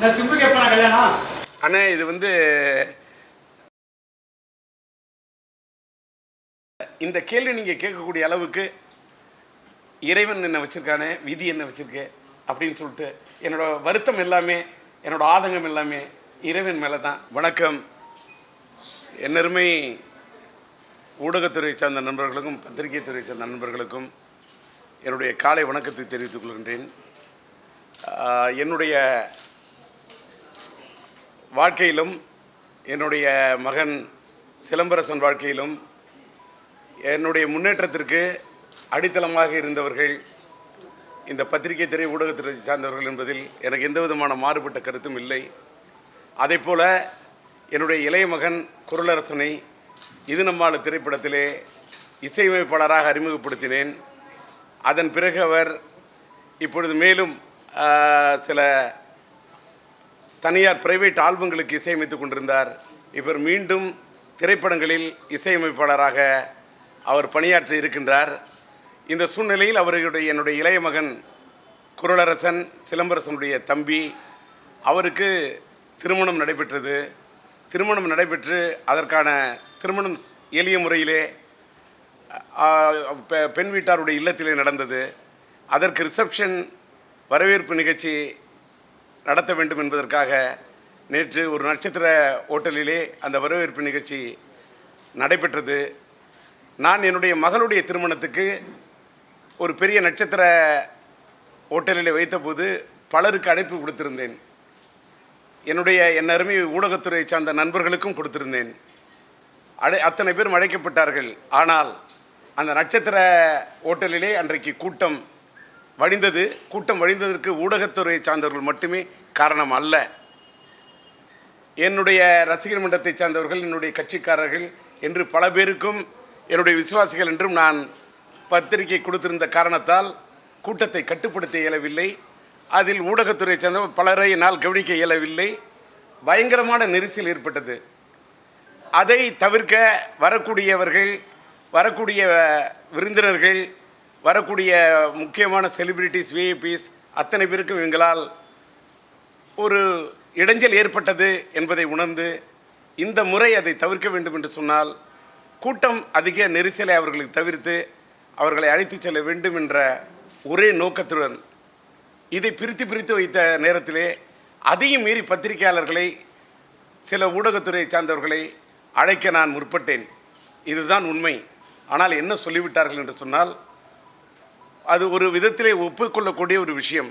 நான் சிம்புக்கு எப்போ நான் கல்யாணம்? அண்ணே இது வந்து இந்த கேள்வி நீங்கள் கேட்கக்கூடிய அளவுக்கு இறைவன் என்ன வச்சிருக்கானே விதி என்ன வச்சிருக்கே அப்படின்னு சொல்லிட்டு என்னோட வருத்தம் எல்லாமே என்னோட ஆதங்கம் எல்லாமே இறைவன் மேலே தான் வணக்கம் என்னருமை ஊடகத்துறை சார்ந்த நண்பர்களுக்கும் பத்திரிகை துறை சார்ந்த நண்பர்களுக்கும் என்னுடைய காலை வணக்கத்தை தெரிவித்துக் கொள்கின்றேன். என்னுடைய வாழ்க்கையிலும் என்னுடைய மகன் சிலம்பரசன் வாழ்க்கையிலும் என்னுடைய முன்னேற்றத்திற்கு அடித்தளமாக இருந்தவர்கள் இந்த பத்திரிகை திரை ஊடகத்துறை சார்ந்தவர்கள் என்பதில் எனக்கு எந்த விதமான மாறுபட்ட கருத்தும் இல்லை. அதேபோல என்னுடைய இளைய மகன் குரலரசனை இது நம்மால் திரைப்படத்திலே இசையமைப்பாளராக அறிமுகப்படுத்தினேன். அதன் பிறகு அவர் இப்பொழுது மேலும் சில தனியார் பிரைவேட் ஆல்பங்களுக்கு இசையமைத்து கொண்டிருந்தார். இவர் மீண்டும் திரைப்படங்களில் இசையமைப்பாளராக அவர் பணியாற்றி இருக்கின்றார். இந்த சூழ்நிலையில் அவர்களுடைய என்னுடைய இளைய மகன் குரலரசன் சிலம்பரசனுடைய தம்பி அவருக்கு திருமணம் நடைபெற்றது. திருமணம் நடைபெற்று அதற்கான திருமணம் எளிய முறையிலே பெண் வீட்டாருடைய இல்லத்திலே நடந்தது. அதற்கு ரிசப்ஷன் வரவேற்பு நிகழ்ச்சி நடத்த வேண்டும் என்பதற்காக நேற்று ஒரு நட்சத்திர ஓட்டலிலே அந்த வரவேற்பு நிகழ்ச்சி நடைபெற்றது. நான் என்னுடைய மகளுடைய திருமணத்துக்கு ஒரு பெரிய நட்சத்திர ஓட்டலில் வைத்தபோது பலருக்கு அழைப்பு கொடுத்திருந்தேன். என்னுடைய என் அருமை ஊடகத்துறையை சார்ந்த நண்பர்களுக்கும் கொடுத்திருந்தேன். அடை அத்தனை பேரும் அழைக்கப்பட்டார்கள். ஆனால் அந்த நட்சத்திர ஓட்டலிலே அன்றைக்கு கூட்டம் வழிந்தது கூட்டம் வழிந்ததற்கு ஊடகத்துறையை சார்ந்தவர்கள் மட்டுமே காரணம் அல்ல. என்னுடைய ரசிகர் மன்றத்தை சார்ந்தவர்கள் என்னுடைய கட்சிக்காரர்கள் என்று பல பேருக்கும் என்னுடைய விசுவாசிகள் என்றும் நான் பத்திரிகை கொடுத்திருந்த காரணத்தால் கூட்டத்தை கட்டுப்படுத்த இயலவில்லை. அதில் ஊடகத்துறை சார்ந்த பலரை என்னால் கவனிக்க இயலவில்லை. பயங்கரமான நெரிசல் ஏற்பட்டது. அதை தவிர்க்க வரக்கூடியவர்கள் வரக்கூடிய விருந்தினர்கள் வரக்கூடிய முக்கியமான செலிபிரிட்டிஸ் விஐபிஸ் அத்தனை பேருக்கும் எங்களால் ஒரு இடைஞ்சல் ஏற்பட்டது என்பதை உணர்ந்து இந்த முறை அதை தவிர்க்க வேண்டும் என்று சொன்னால் கூட்டம் அதிக நெரிசலை அவர்களுக்கு தவிர்த்து அவர்களை அழைத்துச் செல்ல வேண்டும் என்ற ஒரே நோக்கத்துடன் இதை பிரித்து பிரித்து வைத்த நேரத்திலே அதையும் மீறி பத்திரிகையாளர்களை சில ஊடகத்துறையை சார்ந்தவர்களை அழைக்க நான் முற்பட்டேன். இதுதான் உண்மை. ஆனால் என்ன சொல்லிவிட்டார்கள் என்று சொன்னால் அது ஒரு விதத்திலே ஒப்புக்கொள்ளக்கூடிய ஒரு விஷயம்.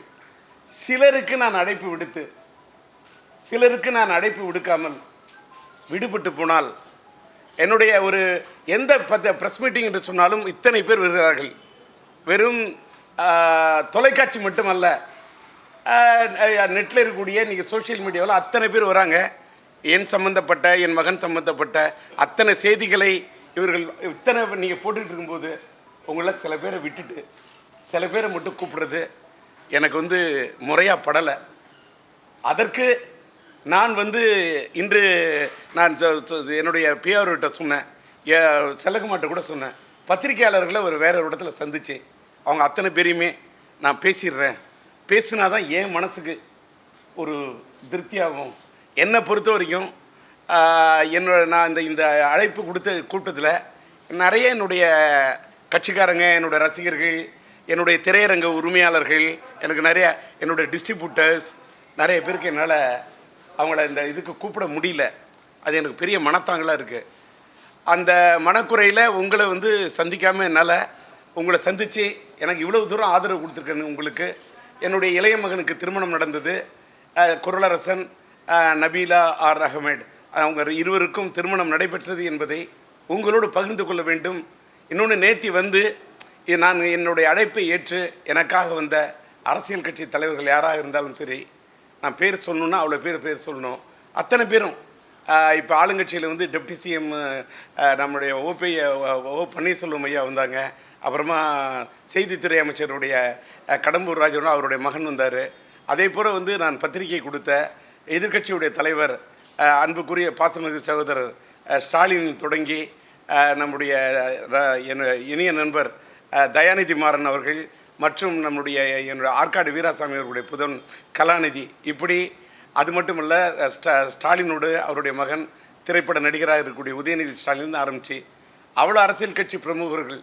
சிலருக்கு நான் அழைப்பு விடுத்து சிலருக்கு நான் அழைப்பு விடுக்காமல் விடுபட்டு போனால் என்னுடைய ஒரு எந்த பத்த ப்ரெஸ் மீட்டிங் என்று சொன்னாலும் இத்தனை பேர் வருகிறார்கள். வெறும் தொலைக்காட்சி மட்டுமல்ல நெட்டில் இருக்கக்கூடிய நீங்கள் சோஷியல் மீடியாவில் அத்தனை பேர் வராங்க. என் சம்மந்தப்பட்ட என் மகன் சம்மந்தப்பட்ட அத்தனை செய்திகளை இவர்கள் இத்தனை நீங்கள் போட்டுக்கிட்டு இருக்கும்போது உங்களை சில பேரை விட்டுட்டு சில பேரை மட்டும் கூப்பிடுறது எனக்கு வந்து முறையாக படலை. அதற்கு நான் வந்து இன்று நான் சொ- சொ- என்னுடைய பிஆர்கிட்ட சொன்னேன். செலகுமாட்ட கூட சொன்னேன். பத்திரிகையாளர்களை ஒரு வேற ஒரு இடத்துல சந்திச்சு அவங்க அத்தனை பேரையுமே நான் பேசிடுறேன். பேசினா தான் என் மனசுக்கு ஒரு திருப்தியாகும். என்னை பொறுத்த வரைக்கும் என்னோட நான் இந்த இந்த அழைப்பு கொடுத்த கூட்டத்தில் நிறைய என்னுடைய கட்சிக்காரங்க என்னுடைய ரசிகர்கள் என்னுடைய திரையரங்க உரிமையாளர்கள் எனக்கு நிறைய என்னுடைய டிஸ்ட்ரிபியூட்டர்ஸ் நிறைய பேருக்கு என்னால் அவங்கள இந்த இதுக்கு கூப்பிட முடியல. அது எனக்கு பெரிய மனத்தாங்கலாக இருக்குது அந்த மனக்குறையில் உங்களை வந்து சந்திக்காமல் என்னால் உங்களை சந்தித்து எனக்கு இவ்வளவு தூரம் ஆதரவு கொடுத்துருக்கேன் உங்களுக்கு. என்னுடைய இளைய மகனுக்கு திருமணம் நடந்தது. குரலரசன் நபீலா ஆர் அகமேட். அவங்க இருவருக்கும் திருமணம் நடைபெற்றது என்பதை உங்களோடு பகிர்ந்து கொள்ள வேண்டும். இன்னொன்று நேத்தி வந்து நான் என்னுடைய அழைப்பை ஏற்று எனக்காக வந்த அரசியல் கட்சி தலைவர்கள் யாராக இருந்தாலும் சரி நான் பேர் சொல்லணுன்னா அவ்வளோ பேர் பேர் சொல்லணும். அத்தனை பேரும் இப்போ ஆளுங்கட்சியில் வந்து டெப்டி சிஎம் நம்முடைய ஓபி ஓ பன்னீர்செல்வம் ஐயா வந்தாங்க. அப்புறமா செய்தித்துறை அமைச்சருடைய கடம்பூர் ராஜனும் அவருடைய மகன் வந்தார். அதே போல் வந்து நான் பத்திரிகை கொடுத்த எதிர்க்கட்சியுடைய தலைவர் அன்புக்குரிய பாசமிகு சகோதரர் ஸ்டாலின் தொடங்கி நம்முடைய இணைய நண்பர் தயாநிதி மாறன் அவர்கள் மற்றும் நம்முடைய என்னுடைய ஆற்காடு வீராசாமி அவர்களுடைய புதன் கலாநிதி. இப்படி அது மட்டும் இல்லை ஸ்டா ஸ்டாலினோடு அவருடைய மகன் திரைப்பட நடிகராக இருக்கக்கூடிய உதயநிதி ஸ்டாலின் ஆரம்பித்து அவ்வளோ அரசியல் கட்சி பிரமுகர்கள்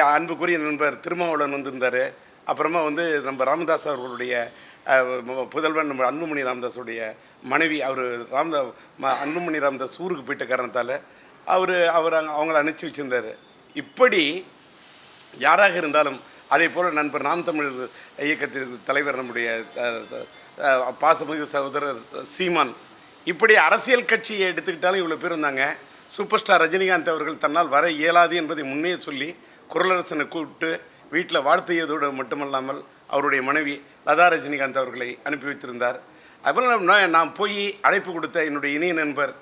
அன்புக்குரிய நண்பர் திருமாவளவன் வந்திருந்தார். அப்புறமா வந்து நம்ம ராமதாஸ் அவர்களுடைய புதல்வர் புதல்வன் நம்ம அன்புமணி ராமதாஸுடைய மனைவி அவர் ராமதா ம- அன்புமணி ராமதாஸ் ஊருக்கு போயிட்ட காரணத்தால் அவர் அவர் அவங்கள அனுப்பிச்சி வச்சுருந்தார். இப்படி யாராக இருந்தாலும் அதே போல் நண்பர் நாம் தமிழ் இயக்கத்தின் தலைவர் நம்முடைய பாசமிகு சகோதரர் சீமான். இப்படி அரசியல் கட்சியை எடுத்துக்கிட்டாலும் இவ்வளோ பேர் இருந்தாங்க சூப்பர் ஸ்டார் ரஜினிகாந்த் அவர்கள் தன்னால் வர இயலாது என்பதை முன்னே சொல்லி குரலரசனை கூப்பிட்டு வீட்டில் வாழ்த்தியதோடு மட்டுமல்லாமல் அவருடைய மனைவி லதா ரஜினிகாந்த் அவர்களை அனுப்பி வைத்திருந்தார். அதுபோல் நான் நான் போய் அழைப்பு கொடுத்த என்னுடைய இணைய நண்பர்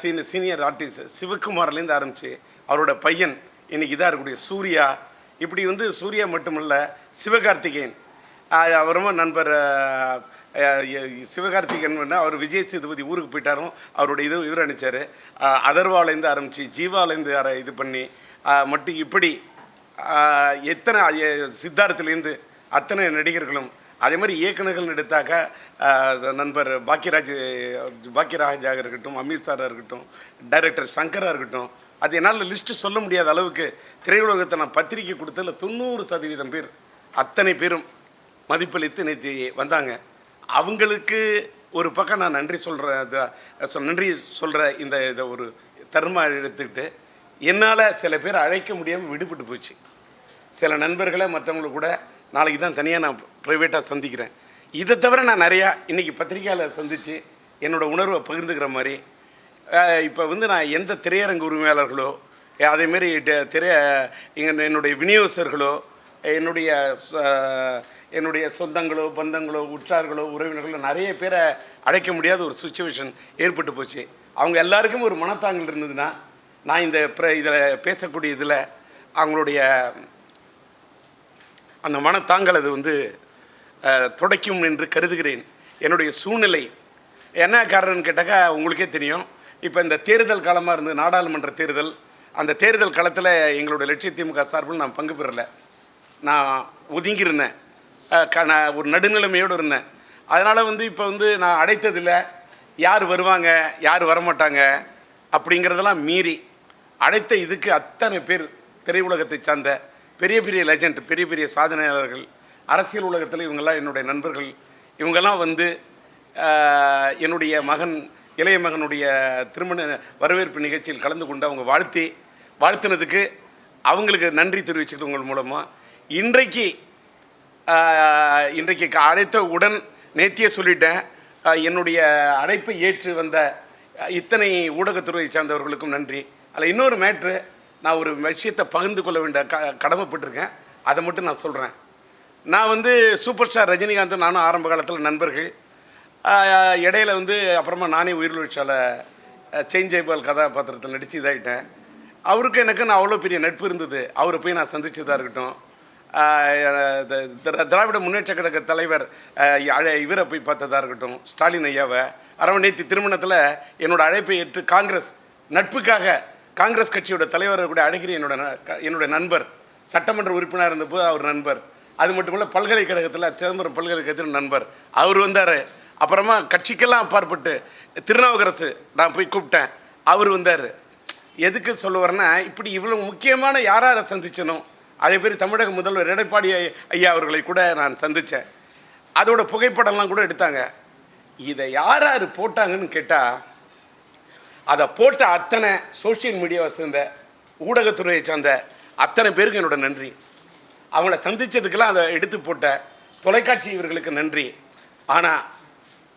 சீனி சீனியர் ஆர்டிஸ்ட் சிவகுமார்லேருந்து ஆரம்பித்து அவரோட பையன் இன்றைக்கி இதாக இருக்கக்கூடிய சூர்யா இப்படி வந்து சூர்யா மட்டுமல்ல சிவகார்த்திகேயன். அவரும் நண்பர் சிவகார்த்திகேயன் அவர் விஜய் சேதுபதி ஊருக்கு போயிட்டாரும் அவருடைய இது இவர் அனுப்பிச்சார். அதர்வாலேருந்து ஆரம்பித்து ஜீவாலேருந்து இது பண்ணி மட்டும் இப்படி எத்தனை சித்தார்த்திலேருந்து அத்தனை நடிகர்களும் அதே மாதிரி இயக்குநர்கள் எடுத்தாக்க நண்பர் பாக்கியராஜ் பாக்கியராஜாக இருக்கட்டும் அமீர் சாராக இருக்கட்டும் டைரக்டர் சங்கராக இருக்கட்டும் அது என்னால் லிஸ்ட்டு சொல்ல முடியாத அளவுக்கு திரையுலகத்தை நான் பத்திரிக்கை கொடுத்ததில் தொண்ணூறு சதவீதம் பேர் அத்தனை பேரும் மதிப்பளித்து நேற்று வந்தாங்க. அவங்களுக்கு ஒரு பக்கம் நான் நன்றி சொல்கிறேன் நன்றி சொல்கிற இந்த இதை ஒரு தருமா எடுத்துக்கிட்டு என்னால் சில பேர் அழைக்க முடியாமல் விடுபட்டு போச்சு. சில நண்பர்களை மற்றவங்களை கூட நாளைக்கு தான் தனியாக நான் ப்ரைவேட்டாக சந்திக்கிறேன். இதை தவிர நான் நிறையா இன்றைக்கி பத்திரிக்கையாளர் சந்தித்து என்னோடய உணர்வை பகிர்ந்துக்கிற மாதிரி இப்போ வந்து நான் எந்த திரையரங்கு உரிமையாளர்களோ அதேமாரி திரைய என்னுடைய விநியோகஸ்தர்களோ என்னுடைய என்னுடைய சொந்தங்களோ பந்தங்களோ உற்றார்களோ உறவினர்களோ நிறைய பேரை அழைக்க முடியாத ஒரு சுச்சுவேஷன் ஏற்பட்டு போச்சு. அவங்க எல்லாருக்கும் ஒரு மனத்தாங்கல் இருந்ததுன்னா நான் இந்த இதில் பேசக்கூடிய இதில் அவங்களுடைய அந்த மனத்தாங்கல் அது வந்து துடைக்கும் என்று கருதுகிறேன். என்னுடைய சூழ்நிலை. என்ன காரணம்னு கேட்டாக்கா உங்களுக்கே தெரியும். இப்போ இந்த தேர்தல் காலமாக இருந்து நாடாளுமன்ற தேர்தல் அந்த தேர்தல் காலத்தில் எங்களுடைய லட்சிய திமுக சார்பில் நான் பங்கு பெறலை. நான் ஒதுங்கியிருந்தேன். க நான் ஒரு நடுநிலைமையோடு இருந்தேன். அதனால் வந்து இப்போ வந்து நான் அடைத்ததில்லை. யார் வருவாங்க யார் வரமாட்டாங்க அப்படிங்கிறதெல்லாம் மீறி அழைத்த இதுக்கு அத்தனை பேர் திரையுலகத்தை சார்ந்த பெரிய பெரிய லெஜண்ட் பெரிய பெரிய சாதனையாளர்கள் அரசியல் உலகத்தில் இவங்கெல்லாம் என்னுடைய நண்பர்கள். இவங்கெல்லாம் வந்து என்னுடைய மகன் இளைய மகனுடைய திருமண வரவேற்பு நிகழ்ச்சியில் கலந்து கொண்டு அவங்க வாழ்த்தி வாழ்த்தினதுக்கு அவங்களுக்கு நன்றி தெரிவிச்சுக்கிறவங்க மூலமாக இன்றைக்கு இன்றைக்கு அழைத்த உடன் நேத்தியே சொல்லிட்டேன் என்னுடைய அழைப்பை ஏற்று வந்த இத்தனை ஊடகத்துறையை சார்ந்தவர்களுக்கும் நன்றி. அதில் இன்னொரு மேட்ரு நான் ஒரு விஷயத்தை பகிர்ந்து கொள்ள வேண்டிய க கடமைப்பட்டிருக்கேன். அதை மட்டும் நான் சொல்கிறேன் நான் வந்து சூப்பர் ஸ்டார் ரஜினிகாந்த் நானும் ஆரம்ப காலத்தில் நண்பர்கள். இடையில வந்து அப்புறமா நானே உயிர்வீழ்ச்சியால் செயின் ஜெய்பால் கதாபாத்திரத்தில் நடித்து இதாகிட்டேன் அவருக்கு எனக்கு நான் அவ்வளோ பெரிய நட்பு இருந்தது. அவரை போய் நான் சந்திச்சதாக இருக்கட்டும். த- திரா- திராவிட முன்னேற்ற கழக தலைவர் இவரை போய் பார்த்ததாக இருக்கட்டும். ஸ்டாலின் ஐயாவை. அரவணை நேற்று திருமணத்தில் என்னோட அழைப்பை ஏற்று காங்கிரஸ் நட்புக்காக காங்கிரஸ் கட்சியோட தலைவர் கூட அழகிரி என்னோட ந- என்னோட நண்பர் சட்டமன்ற உறுப்பினர் இருந்தபோது அவர் நண்பர். அது மட்டும் இல்லை பல்கலைக்கழகத்தில் சிதம்பரம் பல்கலைக்கழகத்தில் நண்பர். அவர் வந்தார். அப்புறமா கட்சிக்கெல்லாம் அப்பாற்பட்டு திருநாவுக்கரசு நான் போய் கூப்பிட்டேன். அவர் வந்தார். எதுக்கு சொல்லுவார்னா இப்படி இவ்வளோ முக்கியமான யார் யாரை சந்திச்சனோ அதே மாதிரி தமிழக முதல்வர் எடப்பாடி ஐயா அவர்களை கூட நான் சந்தித்தேன் அதோட புகைப்படம்லாம் கூட எடுத்தாங்க. இதை யார் யார் போட்டாங்கன்னு கேட்டால் அதை போட்ட அத்தனை சோஷியல் மீடியாவை சேர்ந்த ஊடகத்துறையை சார்ந்த அத்தனை பேருக்கு என்னோட நன்றி. அவங்கள சந்தித்ததுக்கெல்லாம் அதை எடுத்து போட்ட தொலைக்காட்சி இவர்களுக்கு நன்றி. ஆனால்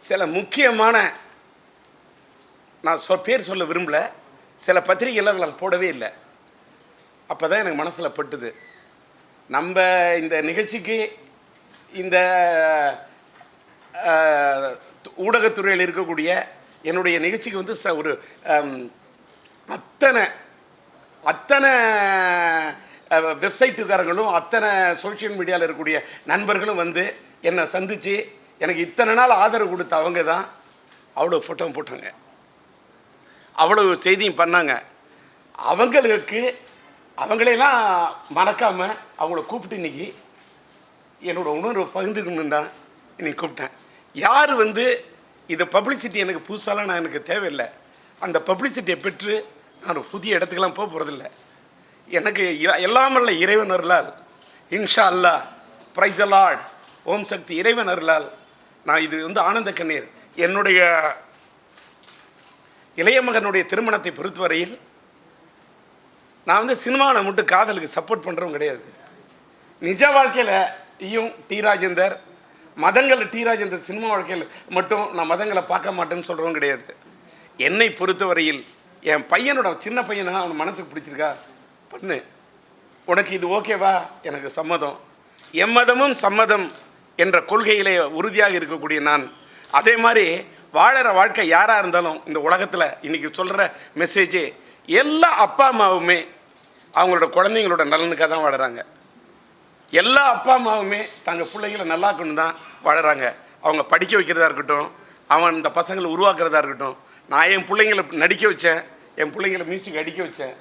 சில முக்கியமான நான் சொ பேர் சொல்ல விரும்பல. சில பத்திரிகைகள் அதில் போடவே இல்லை. அப்போ தான் எனக்கு மனசில் பட்டுது. நம்ம இந்த நிகழ்ச்சிக்கு இந்த ஊடகத்துறையில் இருக்கக்கூடிய என்னுடைய நிகழ்ச்சிக்கு வந்து ச ஒரு அத்தனை அத்தனை வெப்சைட்டுக்காரங்களும் அத்தனை சோஷியல் மீடியாவில் இருக்கக்கூடிய நண்பர்களும் வந்து என்னை சந்தித்து எனக்கு இத்தனை நாள் ஆதரவு கொடுத்த அவங்க தான் அவ்வளோ ஃபோட்டோ போட்டாங்க. அவ்வளோ செய்தியும் பண்ணாங்க. அவங்களுக்கு அவங்களையெல்லாம் மறக்காமல் அவங்கள கூப்பிட்டு இன்றைக்கி என்னோட உணர்வை பகிர்ந்துக்கணும் தான் இன்னைக்கு கூப்பிட்டேன். யார் வந்து இந்த பப்ளிசிட்டி எனக்கு புதுசாலாம் நான் எனக்கு தேவையில்லை. அந்த பப்ளிசிட்டியை பெற்று நான் ஒரு புதிய இடத்துக்கெல்லாம் போக போகிறதில்ல எனக்கு இ- எல்லாமல்ல இறைவன் அருளால் இன்ஷா அல்லாஹ் பிரைஸ் அலாட் ஓம் சக்தி இறைவன் அருளால் நான் இது வந்து ஆனந்த கண்ணீர். என்னுடைய இளைய மகனுடைய திருமணத்தை பொறுத்தவரையில் நான் வந்து சினிமாவில் மட்டும் காதலுக்கு சப்போர்ட் பண்ணுறவும் கிடையாது. நிஜ வாழ்க்கையில் ஐயும் டி ராஜேந்தர் மதங்கள் டி ராஜேந்தர் சினிமா வாழ்க்கையில் மட்டும் நான் மதங்களை பார்க்க மாட்டேன்னு சொல்கிறவும் கிடையாது. என்னை பொறுத்தவரையில் என் பையனோட சின்ன பையனா அவன் மனசுக்கு பிடிச்சிருக்கா? பண்ணு. உனக்கு இது ஓகேவா எனக்கு சம்மதம். எம்மதமும் சம்மதம். என்ற கொள்கையிலே உறுதியாக இருக்கக்கூடிய நான். அதே மாதிரி வாழற வாழ்க்கை யாராக இருந்தாலும் இந்த உலகத்தில் இன்றைக்கி சொல்கிற மெசேஜே எல்லா அப்பா அம்மாவுமே அவங்களோட குழந்தைங்களோட நலனுக்காக தான் வாழறாங்க. எல்லா அப்பா அம்மாவுமே தங்கள் பிள்ளைங்களை நல்லாக்கணும் தான் வாழறாங்க. அவங்க படிக்க வைக்கிறதா இருக்கட்டும் அவன் இந்த பசங்களை உருவாக்குறதா இருக்கட்டும் நான் என் பிள்ளைங்களை நடிக்க வச்சேன் என் பிள்ளைங்களை மியூசிக் அடிக்க வச்சேன்.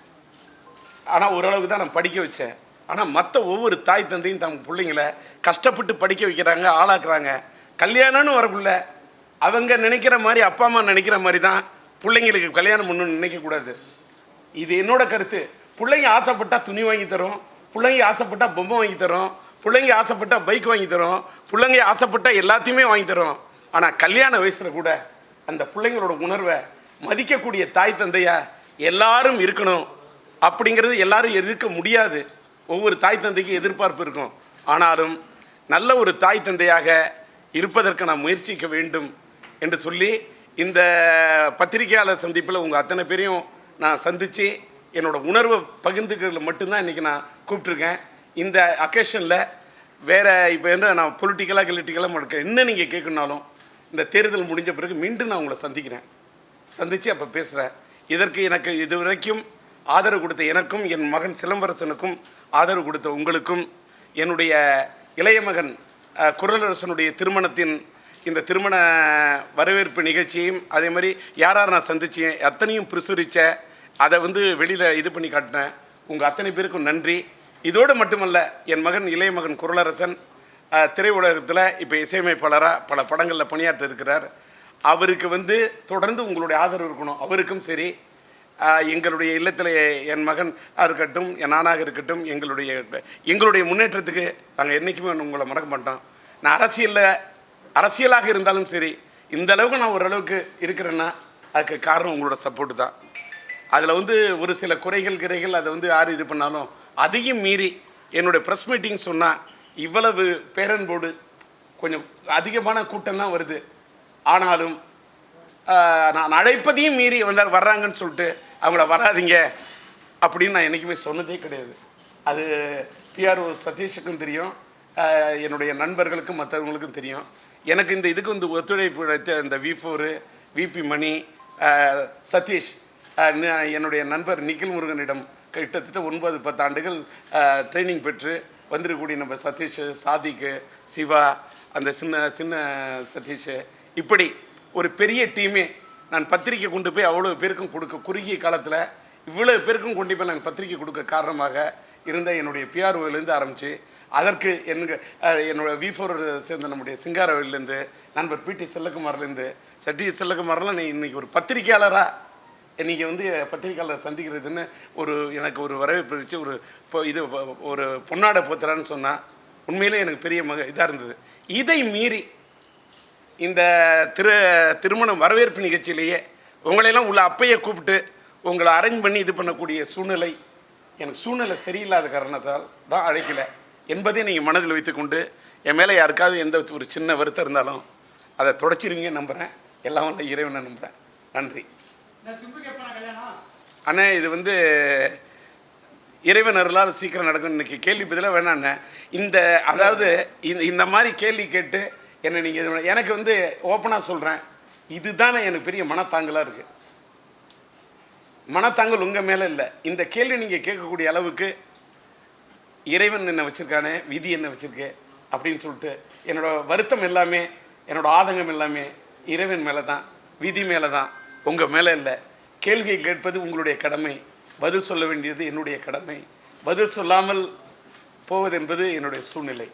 ஆனால் ஓரளவுக்கு தான் நான் படிக்க வச்சேன். ஆனால் மற்ற ஒவ்வொரு தாய் தந்தையும் தம் பிள்ளைங்கள கஷ்டப்பட்டு படிக்க வைக்கிறாங்க ஆளாக்குறாங்க. கல்யாணம்னு வரக்குள்ள அவங்க நினைக்கிற மாதிரி அப்பா அம்மா நினைக்கிற மாதிரி தான் பிள்ளைங்களுக்கு கல்யாணம் பண்ணணும்னு நினைக்கக்கூடாது இது என்னோட கருத்து. பிள்ளைங்க ஆசைப்பட்டா துணி வாங்கி தரும். பிள்ளைங்க ஆசைப்பட்டா பொம்மை வாங்கி தரும். பிள்ளைங்க ஆசைப்பட்டா பைக் வாங்கி தரும். பிள்ளைங்க ஆசைப்பட்டா எல்லாத்தையுமே வாங்கி தரும். ஆனால் கல்யாண வயசில் கூட அந்த பிள்ளைங்களோட உணர்வை மதிக்கக்கூடிய தாய் தந்தையா எல்லாரும் இருக்கணும். அப்படிங்கிறது எல்லாரும் இருக்க முடியாது. ஒவ்வொரு தாய் தந்தைக்கும் எதிர்பார்ப்பு இருக்கும். ஆனாலும் நல்ல ஒரு தாய் தந்தையாக இருப்பதற்கு நான் முயற்சிக்க வேண்டும் என்று சொல்லி இந்த பத்திரிகையாளர் சந்திப்பில் உங்கள் அத்தனை பேரையும் நான் சந்தித்து என்னோட உணர்வை பகிர்ந்துக்கிறதுல மட்டும்தான் இன்றைக்கி நான் கூப்பிட்ருக்கேன் இந்த அக்கேஷனில் வேறு இப்போ என்ன நான் பொலிட்டிக்கலாக கிலிட்டிக்கலாக முடக்க இன்னும் நீங்கள் கேட்கணுனாலும் இந்த தேர்தல் முடிஞ்ச பிறகு மீண்டும் நான் உங்களை சந்திக்கிறேன். சந்தித்து அப்போ பேசுகிறேன் இதற்கு எனக்கு இதுவரைக்கும் ஆதரவு கொடுத்த எனக்கும் என் மகன் சிலம்பரசனுக்கும் ஆதரவு கொடுத்த உங்களுக்கும் என்னுடைய இளைய மகன் குரலரசனுடைய திருமணத்தின் இந்த திருமண வரவேற்பு நிகழ்ச்சியும் அதே மாதிரி யார் யார் நான் சந்தித்தேன் அத்தனையும் பிரசுரித்த அதை வந்து வெளியில் இது பண்ணி காட்டினேன். உங்கள் அத்தனை பேருக்கும் நன்றி. இதோடு மட்டுமல்ல என் மகன் இளைய மகன் குரலரசன் திரையுலகத்தில் இப்போ இசையமைப்பாளராக பல படங்களில் பணியாற்ற இருக்கிறார் அவருக்கு வந்து தொடர்ந்து உங்களுடைய ஆதரவு இருக்கணும். அவருக்கும் சரி எங்களுடைய இல்லத்தில் என் மகன் இருக்கட்டும் என் நானாக இருக்கட்டும் எங்களுடைய எங்களுடைய முன்னேற்றத்துக்கு நாங்கள் என்றைக்குமே உங்களை மறக்க மாட்டோம். நான் அரசியலில் அரசியலாக இருந்தாலும் சரி இந்த அளவுக்கு நான் ஓரளவுக்கு இருக்கிறேன்னா அதுக்கு காரணம் உங்களோட சப்போர்ட்டு தான். அதில் வந்து ஒரு சில குறைகள் கிரைகள் அதை வந்து யார் இது பண்ணாலும் அதையும் மீறி என்னுடைய ப்ரெஸ் மீட்டிங் சொன்னால் இவ்வளவு பேரன்போடு கொஞ்சம் அதிகமான கூட்டம் தான் வருது. ஆனாலும் நான் அழைப்பதையும் மீறி வந்தார் வர்றாங்கன்னு சொல்லிட்டு அவங்கள வராதீங்க அப்படின்னு நான் என்றைக்குமே சொன்னதே கிடையாது. அது பிஆர்ஓ சதீஷுக்கும் தெரியும். என்னுடைய நண்பர்களுக்கும் மற்றவங்களுக்கும் தெரியும். எனக்கு இந்த இதுக்கு வந்து ஒத்துழைப்பு இந்த V four VP Mani Satish என்னுடைய நண்பர் நிக்கில் முருகனிடம் கிட்டத்தட்ட ஒன்பது பத்து ஆண்டுகள் ட்ரைனிங் பெற்று வந்திருக்கக்கூடிய நம்ம சதீஷ் சாதிக்கு சிவா அந்த சின்ன சின்ன சதீஷ். இப்படி ஒரு பெரிய டீமே நான் பத்திரிக்கை கொண்டு போய் அவ்வளோ பேருக்கும் கொடுக்க குறுகிய காலத்தில் இவ்வளோ பேருக்கும் கொண்டு போய் நான் பத்திரிக்கை கொடுக்க காரணமாக இருந்த என்னுடைய பிஆர்ஓலேருந்து ஆரம்பித்து அதற்கு எங்க என்னோட வி ஃபோர் சேர்ந்த நம்முடைய சிங்காரவேலேருந்து நண்பர் பிடி செல்லகுமார்லேருந்து சட்டி செல்லகுமார்லாம் நீ இன்றைக்கி ஒரு பத்திரிக்கையாளராக நீங்கள் வந்து பத்திரிக்கையாளர் சந்திக்கிறதுன்னு ஒரு எனக்கு ஒரு வரவேற்பு ஒரு இப்போ இது ஒரு பொன்னாடை போத்துறான்னு சொன்னால் உண்மையிலே எனக்கு பெரிய மக இதாக இருந்தது. இதை மீறி இந்த திரு திருமணம் வரவேற்பு நிகழ்ச்சியிலேயே உங்களையெல்லாம் உள்ள அப்பையை கூப்பிட்டு உங்களை அரேஞ்ச் பண்ணி இது பண்ணக்கூடிய சூழ்நிலை எனக்கு சூழ்நிலை சரியில்லாத காரணத்தால் தான் அழைக்கலை என்பதை நீங்கள் மனதில் வைத்துக்கொண்டு என் மேலே யாருக்காவது எந்த ஒரு சின்ன வருத்தம் இருந்தாலும் அதை தொடச்சிருவீங்க நம்புகிறேன் எல்லாம் வல்ல இறைவனை நம்புகிறேன் நன்றி. அண்ணே இது வந்து இறைவன் அருளால் சீக்கிரம் நடக்கும் இன்னைக்கு கேள்வி பதிலாக வேணாண்ணே. இந்த அதாவது இந்த இந்த மாதிரி கேள்வி கேட்டு என்னை நீங்கள் எனக்கு வந்து ஓப்பனாக சொல்கிறேன் இதுதானே எனக்கு பெரிய மனத்தாங்கலாக இருக்குது மனத்தாங்கல் உங்கள் மேலே இல்லை. இந்த கேள்வி நீங்கள் கேட்கக்கூடிய அளவுக்கு இறைவன் என்ன வச்சுருக்கானே விதி என்ன வச்சுருக்கு அப்படின்னு சொல்லிட்டு என்னோட வருத்தம் எல்லாமே என்னோட ஆதங்கம் எல்லாமே இறைவன் மேலே தான் விதி மேலே தான் உங்கள் மேலே இல்லை. கேள்வியை கேட்பது உங்களுடைய கடமை. பதில் சொல்ல வேண்டியது என்னுடைய கடமை. பதில் சொல்லாமல் போவது என்பது என்னுடைய சூழ்நிலை.